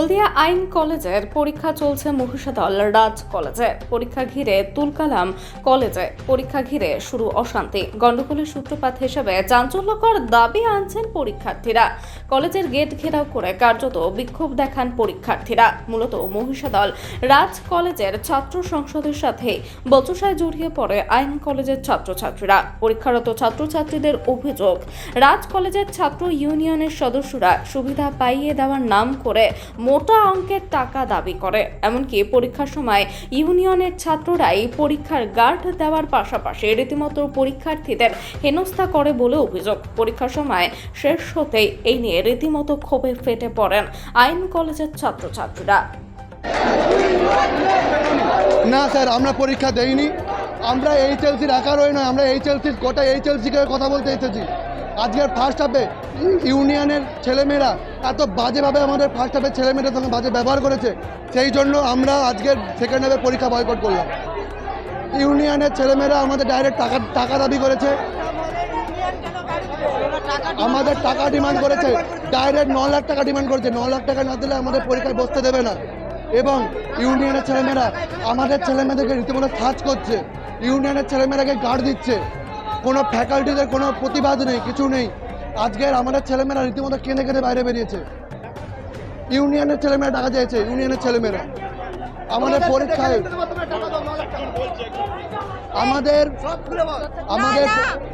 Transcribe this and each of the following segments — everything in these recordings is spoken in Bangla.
হলদিয়া আইন কলেজের পরীক্ষা চলছে মহিষাদল রাজ কলেজে। পরীক্ষা ঘিরে তুলকালাম কলেজে। পরীক্ষা ঘিরে শুরু অশান্তি। গণ্ডগোলের সূত্রপাত হিসেবে চাঞ্চল্যকর দাবি আনছেন পরীক্ষার্থীরা। কলেজের গেট ঘেরাও করে কার্যত বিক্ষোভ দেখান পরীক্ষার্থীরা। মূলত মহিষাদল রাজ কলেজের ছাত্র সংসদের সাথে বচসায় জড়িয়ে পড়ে আইন কলেজের ছাত্রছাত্রীরা। পরীক্ষারত ছাত্রছাত্রীদের অভিযোগ, রাজ কলেজের ছাত্র ইউনিয়নের সদস্যরা সুবিধা পাইয়ে দেওয়ার নাম করে মোটা অঙ্কের টাকা দাবি করে। এমনকি পরীক্ষার সময় ইউনিয়নের ছাত্ররাই পরীক্ষার গার্ড দেওয়ার পাশাপাশি রীতিমতো পরীক্ষার্থীদের হেনস্থা করে বলে অভিযোগ। পরীক্ষার সময় শেষ হতেই এই নিয়ে রীতিমতো ক্ষোভে ফেটে পড়েন আইন কলেজের ছাত্রছাত্রীরা। না স্যার, আমরা পরীক্ষা দেইনি। আমরা এইচএলসির একারই নয়, আমরা এইচএলসির গোটা এইচএলসিকে কথা বলতে এসেছি। আজকের ফার্স্ট হাফে ইউনিয়নের ছেলেমেয়েরা এত বাজেভাবে আমাদের ফার্স্ট হাফের ছেলেমেয়েদের সঙ্গে বাজে ব্যবহার করেছে, সেই জন্য আমরা আজকের সেকেন্ড হাফে পরীক্ষা বয়কট করলাম। ইউনিয়নের ছেলেমেয়েরা আমাদের ডাইরেক্ট টাকা টাকা দাবি করেছে। আমাদের টাকা ডিমান্ড করেছে। ডাইরেক্ট ন লাখ টাকা ডিমান্ড করেছে। ন লাখ টাকা না দিলে আমাদের পরীক্ষায় বসতে দেবে না। এবং ইউনিয়নের ছেলেমেয়েরা আমাদের ছেলেমেয়েদেরকে রীতিমতো সার্চ করছে। ইউনিয়নের ছেলেমেয়েরাকে গার্ড দিচ্ছে। কোনো ফ্যাকাল্টিদের কোনো প্রতিবাদ নেই কিছু নেই। আজকের আমাদের ছেলেমেয়েরা রীতিমতো কেঁদে কেঁদে বাইরে বেরিয়েছে। ইউনিয়নের ছেলেমেয়েরা টাকা চেয়েছে ইউনিয়নের ছেলেমেয়েরা। আমাদের পরীক্ষায় আমাদের আমাদের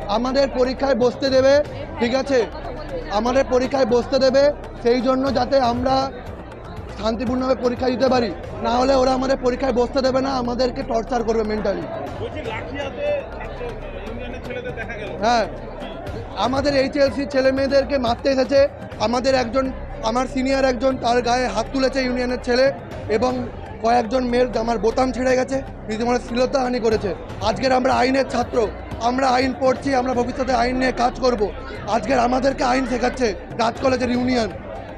আমাদের পরীক্ষায় বসতে দেবে ঠিক আছে? আমাদের পরীক্ষায় বসতে দেবে সেই জন্য যাতে আমরা শান্তিপূর্ণভাবে পরীক্ষা দিতে পারি। না হলে ওরা আমাদের পরীক্ষায় বসতে দেবে না আমাদেরকে টর্চার করবে মেন্টালি হ্যাঁ। আমাদের এইচএলসি ছেলে মেয়েদেরকে মারতে এসেছে। আমাদের একজন আমার সিনিয়র একজন তার গায়ে হাত তুলেছে ইউনিয়নের ছেলে এবং কয়েকজন মেয়ের জামার বোতাম ছিঁড়ে গেছে রীতিমতো শ্লীলতাহানি করেছে। আজকের আমরা আইনের ছাত্র আমরা আইন পড়ছি আমরা ভবিষ্যতে আইন নিয়ে কাজ করব। আজকের আমাদেরকে আইন শেখাচ্ছে রাজ কলেজের ইউনিয়ন।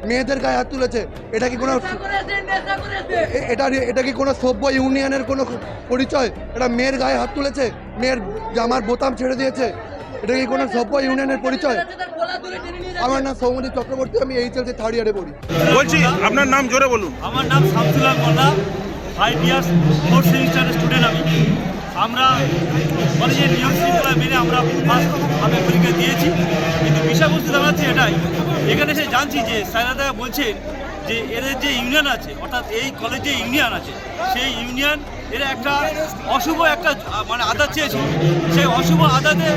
মেয়েদের গায়ে হাত তুলেছে এটা কি কোনো এটা এটা কি কোনো সভ্য ইউনিয়নের কোনো পরিচয়? এটা মেয়ের গায়ে হাত তুলেছে মেয়ের জামার বোতাম ছেড়ে দিয়েছে এটা কি কোনো সভ্য ইউনিয়নের পরিচয়? আমার নাম সৌমদীপ চক্রবর্তী আমি এইচএলসি থার্ড ইয়ারে পড়ি। বলছি আপনার নাম জোরে বলুন। আমার নাম Shamsullah Molla five years fourth সেমিস্টারের স্টুডেন্ট আমি। আমরা কলেজের নিয়ম শৃঙ্খলা মেনে আমরা ফার্স্ট আমি পরীক্ষা দিয়েছি। কিন্তু বিষয়বস্তু দাঁড়াচ্ছে এটাই। এখানে এসে জানছি যে স্যারাদা বলছেন যে এদের যে ইউনিয়ন আছে, অর্থাৎ এই কলেজে ইউনিয়ন আছে, সেই ইউনিয়ন এরা একটা অশুভ একটা মানে আদাত চেয়েছিল সেই অশুভ আদাতে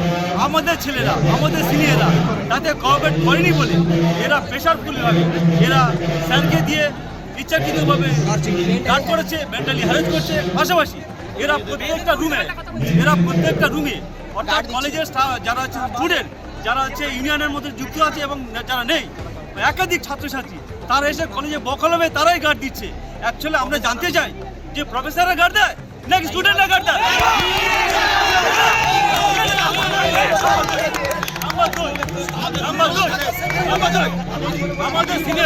আমাদের ছেলেরা, আমাদের সিনিয়ররা তাতে কোঅপারেট করেনি বলে এরা প্রেশারফুলভাবে এরা স্যারকে দিয়ে ইচ্ছাকৃতভাবে গার্ড করেছে মেন্টালি হ্যারেজ করছে। পাশাপাশি এরা প্রত্যেকটা রুমে এরা প্রত্যেকটা রুমে অর্থাৎ কলেজের যারা হচ্ছে স্টুডেন্ট যারা হচ্ছে ইউনিয়নের মধ্যে যুক্ত আছে এবং যারা নেই, একাধিক ছাত্রছাত্রী, তারা এসে কলেজে বকলমে তারাই গার্ড দিচ্ছে। অ্যাকচুয়ালি আমরা জানতে চাই যে প্রফেসররা গার্ড দেয় নাকি স্টুডেন্টরা গার্ড দেয়?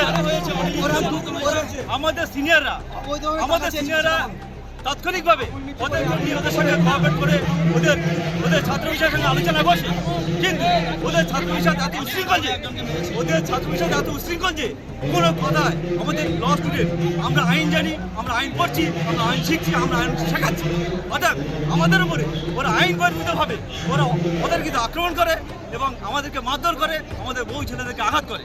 আমাদের সিনিয়র আমাদের সিনিয়ররা আমাদের সিনিয়ররা তাৎক্ষণিকভাবে ওদের নিয়ে ওদের সঙ্গে কোঅপারেট করে ওদের ওদের ছাত্র বিষয়ের সঙ্গে আলোচনা বসে। কিন্তু ওদের ছাত্র বিষয় এত উশৃঙ্খল যে ওদের ছাত্র বিষয় এত উশৃঙ্খল যে কোনো কথায় আমাদের ল স্টুডেন্ট আমরা আইন জানি আমরা আইন পড়ছি আমরা আইন শিখছি আমরা আইন শেখাচ্ছি। অর্থাৎ আমাদের উপরে ওরা আইন গর্বিত ভাবে ওরা ওদের কিন্তু আক্রমণ করে এবং আমাদেরকে মারধর করে আমাদের বউ ছেলেদেরকে আঘাত করে।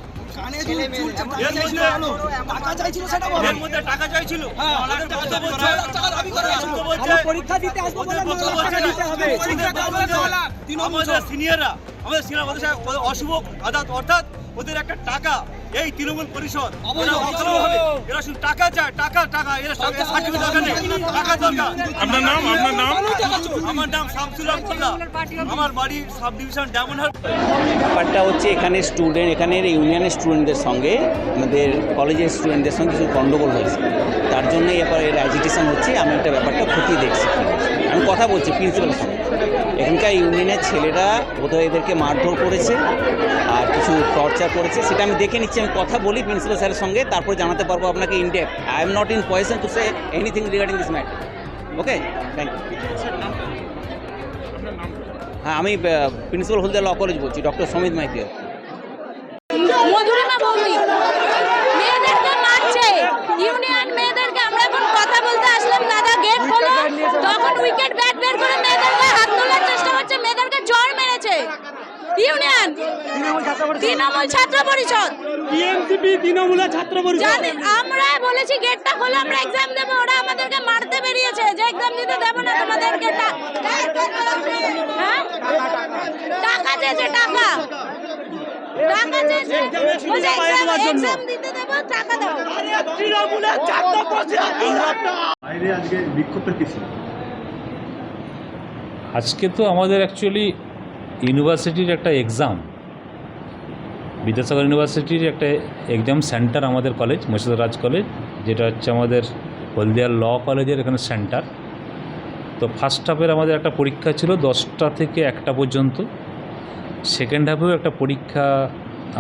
টাকা চাইছিল হ্যাঁ, পরীক্ষা দিতে আসব আমাদের সিনিয়ররা আমাদের সিনিয়র অশুভ আদাত অর্থাৎ ওদের একটা টাকা এই তৃণমূল পরিষদ এরা শুধু টাকা চায় টাকা টাকা এরা টাকা সার্টিফিকেট দরকার নেই। টাকা দরকার। আপনার নাম আপনার নাম? আমার নাম শামসুল আবদুল্লাহ আমার বাড়ি সাব ডিভিশন ডায়মন্ড ব্যাপারটা হচ্ছে এখানে স্টুডেন্ট এখানের ইউনিয়নের স্টুডেন্টদের সঙ্গে আমাদের কলেজের স্টুডেন্টদের সঙ্গে কিছু গণ্ডগোল হয়েছে। তার জন্যই এবার এর অ্যাজিটেশন হচ্ছে আমি একটা ব্যাপারটা খতিয়ে দেখছি। আমি কথা বলছি প্রিন্সিপালের সঙ্গে। এখানকার ইউনিয়নের ছেলেরা বোধহয় এদেরকে মারধর করেছে আর কিছু টর্চার করেছে। সেটা আমি দেখে নিচ্ছি, আমি কথা বলি প্রিন্সিপাল স্যারের সঙ্গে, তারপরে জানাতে পারব আপনাকে in depth I am not in position to say anything regarding this matter okay thank you হ্যাঁ আমি প্রিন্সিপাল হলদিয়া ল কলেজ বলছি, ডক্টর সমিত মাইতিয়া। ইউনিয়ন মেয়েদেরকে, আমরা এখন কথা বলতে আসলাম দাদা গেট খোলো। তখন উইকেট ইউনিয়ন তৃণমূল ছাত্র পরিষদ। বিএনসিপি তৃণমূলের ছাত্র জানেন আমরা বলেছি গেটটা খোলো আমরা এক্সাম দেবো ওরা আমাদেরকে মারতে বেরিয়েছে। যে এক্সাম দিতে দেবো না তোমাদেরকে টা- হ্যাঁ? টাকা চেয়েছে টাকা। টাকা পরিষদ। আজকে তো আমাদের অ্যাকচুয়ালি ইউনিভার্সিটির একটা এক্সাম বিদ্যাসাগর ইউনিভার্সিটির একটা এক্সাম সেন্টার আমাদের কলেজ মুর্শিদাবাদ কলেজ যেটা হচ্ছে আমাদের হলদিয়া ল কলেজের এখানে সেন্টার তো ফার্স্ট হাফের আমাদের একটা পরীক্ষা ছিল দশটা থেকে একটা পর্যন্ত। সেকেন্ড হাফেও একটা পরীক্ষা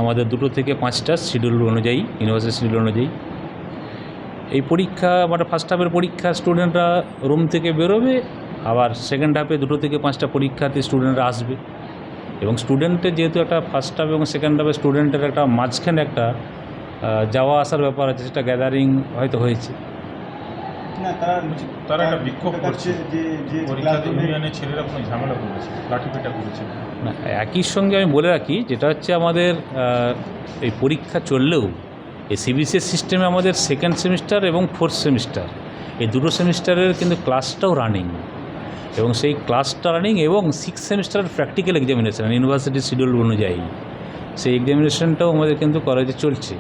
আমাদের দুটো থেকে পাঁচটা শিডিউল অনুযায়ী ইউনিভার্সিটি শিডিউল অনুযায়ী। এই পরীক্ষা মানে ফার্স্ট হাফের পরীক্ষা স্টুডেন্টরা রুম থেকে বেরোবে, আবার সেকেন্ড হাফে দুটো থেকে পাঁচটা পরীক্ষাতে স্টুডেন্টরা আসবে। এবং স্টুডেন্টের যেহেতু একটা ফার্স্ট হাফ এবং সেকেন্ড হাফে স্টুডেন্টের একটা মাঝখানে একটা যাওয়া আসার ব্যাপার আছে সেটা গ্যাদারিং হয়তো হয়েছে। না তারা তারা একটা বিক্ষোভ করছে। যে যে পরীক্ষা ইউনিয়নের ছেলেরা কোনো ঝামেলা করেছে লাঠিপেটা করেছে। না একই সঙ্গে আমি বলে রাখি যেটা হচ্ছে আমাদের এই পরীক্ষা চললেও এই সিবিসিএস সিস্টেমে আমাদের সেকেন্ড সেমিস্টার এবং ফোর্থ সেমিস্টার এই দুটো সেমিস্টারের কিন্তু ক্লাসটাও রানিং এবং সেই ক্লাসটা রানিং এবং সিক্স সেমিস্টারের প্র্যাকটিক্যাল এক্সামিনেশন ইউনিভার্সিটির শিডিউল অনুযায়ী। সেই এক্সামিনেশনটাও আমাদের কিন্তু কলেজে চলছে।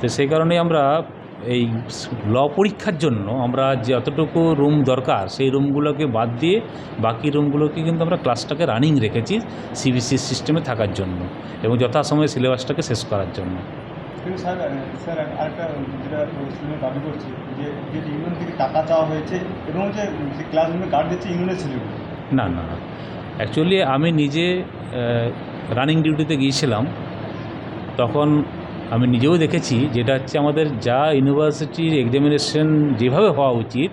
তো সেই কারণেই আমরা এই ল পরীক্ষার জন্য আমরা যতটুকু রুম দরকার, সেই রুমগুলোকে বাদ দিয়ে বাকি রুমগুলোকে কিন্তু আমরা ক্লাসটাকে রানিং রেখেছি সিবিসি সিস্টেমে থাকার জন্য এবং যথাসময়ে সিলেবাসটাকে শেষ করার জন্য। কিন্তু স্যার স্যার আরেকটা যেটা দাবি যে যে ইউনিয়ন থেকে টাকা চাওয়া হয়েছে এবং যে ক্লাসরুমে গার্ড দিচ্ছে ইউনিয়নের না না অ্যাকচুয়ালি আমি নিজে রানিং ডিউটিতে গিয়েছিলাম। তখন আমি নিজেও দেখেছি, যেটা হচ্ছে আমাদের যা ইউনিভার্সিটির এক্সামিনেশন যেভাবে হওয়া উচিত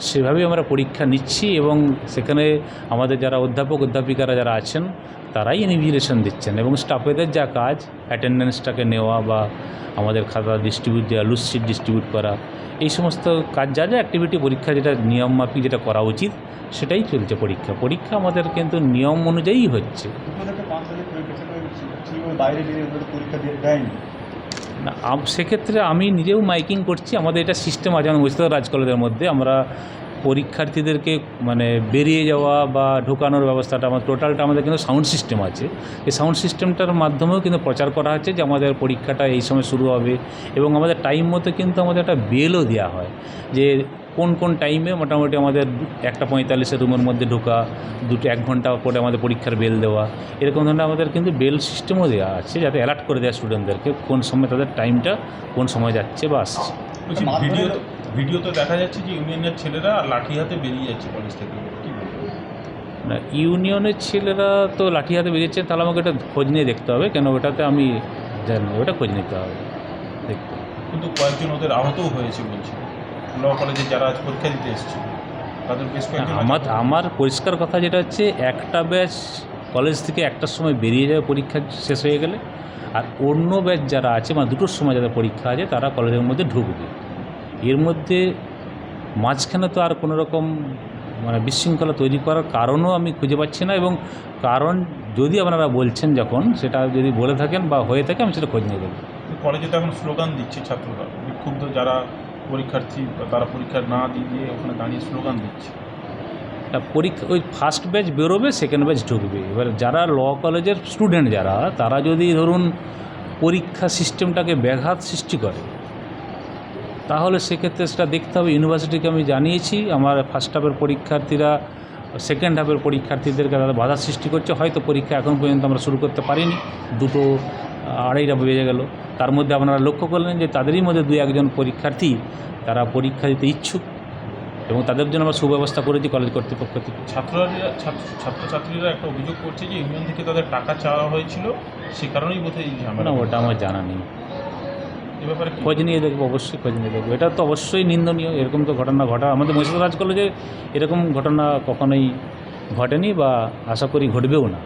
সেভাবেই আমরা পরীক্ষা নিচ্ছি এবং সেখানে আমাদের যারা অধ্যাপক, অধ্যাপিকারা যারা আছেন, তারাই ইনভিজিলেশন দিচ্ছেন এবং স্টাফেদের যা কাজ অ্যাটেন্ডেন্সটাকে নেওয়া বা আমাদের খাতা ডিস্ট্রিবিউট দেওয়া লুজশিট ডিস্ট্রিবিউট করা, এই সমস্ত কাজ, যা যা অ্যাক্টিভিটি পরীক্ষা যেটা নিয়ম মাফিক যেটা করা উচিত, সেটাই চলছে পরীক্ষা। পরীক্ষা আমাদের কিন্তু নিয়ম অনুযায়ী হচ্ছে। সেক্ষেত্রে আমি নিজেও মাইকিং করছি। আমাদের এটা সিস্টেম আছে, আমাদের বুঝতে রাজ মধ্যে। আমরা পরীক্ষার্থীদেরকে মানে বেরিয়ে যাওয়া বা ঢোকানোর ব্যবস্থাটা, আমার টোটালটা আমাদের কিন্তু সাউন্ড সিস্টেম আছে। এই সাউন্ড সিস্টেমটার মাধ্যমেও কিন্তু প্রচার করা হচ্ছে যে আমাদের পরীক্ষাটা এই সময় শুরু হবে এবং আমাদের টাইম মতো কিন্তু আমাদের একটা বেলও দেওয়া হয় যে কোন কোন টাইমে মোটামুটি আমাদের একটা পঁয়তাল্লিশে রুমের মধ্যে ঢোকা দুটো এক ঘণ্টা পরে আমাদের পরীক্ষার বেল দেওয়া এরকম ধরনের আমাদের কিন্তু বেল সিস্টেমও দেওয়া আছে যাতে অ্যালার্ট করে দেয় স্টুডেন্টদেরকে কোন সময় তাদের টাইমটা কোন সময় যাচ্ছে বা আসছে। বলছি ভিডিও ভিডিওতে দেখা যাচ্ছে যে ইউনিয়নের ছেলেরা লাঠি হাতে বেরিয়ে যাচ্ছে কলেজ থেকে। না ইউনিয়নের ছেলেরা তো লাঠি হাতে বেরিয়েছে তাহলে আমাকে এটা খোঁজ নিয়ে দেখতে হবে কেন ওটাতে আমি জানি ওটা খোঁজ নিতে হবে। দেখতে কিন্তু কয়েকজন ওদের আহতও হয়েছে বলছে। ল কলেজে যারা আজ পরীক্ষা দিতে এসেছে তাদের বেশ কয়েকজন আমার আমার পরিষ্কার কথা যেটা হচ্ছে একটা ব্যাচ কলেজ থেকে একটার সময় বেরিয়ে যাবে পরীক্ষা শেষ হয়ে গেলে। আর অন্য ব্যাচ যারা আছে মানে দুটোর সময় যাদের পরীক্ষা আছে তারা কলেজের মধ্যে ঢুকবে। এর মধ্যে মাঝখানে তো আর কোনো রকম মানে বিশৃঙ্খলা তৈরি করার কারণও আমি খুঁজে পাচ্ছি না এবং কারণ যদি আপনারা বলছেন যখন সেটা যদি বলে থাকেন বা হয়ে থাকে আমি সেটা খোঁজ নিয়ে দেবো কলেজে তো এখন স্লোগান দিচ্ছে ছাত্ররা বিক্ষুব্ধ যারা পরীক্ষার্থী তারা পরীক্ষা না দিয়ে ওখানে দাঁড়িয়ে স্লোগান দিচ্ছে। পরীক্ষা, ওই ফার্স্ট ব্যাচ বেরোবে সেকেন্ড ব্যাচ ঢুকবে। এবার যারা ল কলেজের স্টুডেন্ট যারা, তারা যদি ধরুন পরীক্ষা সিস্টেমটাকে ব্যাঘাত সৃষ্টি করে, তাহলে সেক্ষেত্রে সেটা দেখতে হবে। ইউনিভার্সিটিকে আমি জানিয়েছি, আমার ফার্স্ট হাফের পরীক্ষার্থীরা সেকেন্ড হাফের পরীক্ষার্থীদেরকে তারা বাধা সৃষ্টি করছে। হয়তো পরীক্ষা এখন পর্যন্ত আমরা শুরু করতে পারিনি। দুটো আড়াইটা বেজে গেল। তার মধ্যে আপনারা লক্ষ্য করলেন যে তাদেরই মধ্যে দু একজন পরীক্ষার্থী তারা পরীক্ষা দিতে ইচ্ছুক এবং তাদের জন্য আমরা সুব্যবস্থা করেছি কলেজ কর্তৃপক্ষ থেকে। ছাত্ররা ছাত্র ছাত্রছাত্রীরা একটা অভিযোগ করছে যে ইউনিয়ন থেকে তাদের টাকা চাওয়া হয়েছিল সে কারণেই বোধহয় না ওটা আমার জানা নেই। এ ব্যাপারে খোঁজ নিয়ে দেখব অবশ্যই খোঁজ নিয়ে দেখব। এটা তো অবশ্যই নিন্দনীয় এরকম তো ঘটনা ঘটা। আমাদের মহিষাদরাজ কলেজে এরকম ঘটনা কখনোই ঘটেনি বা আশা করি ঘটবেও না।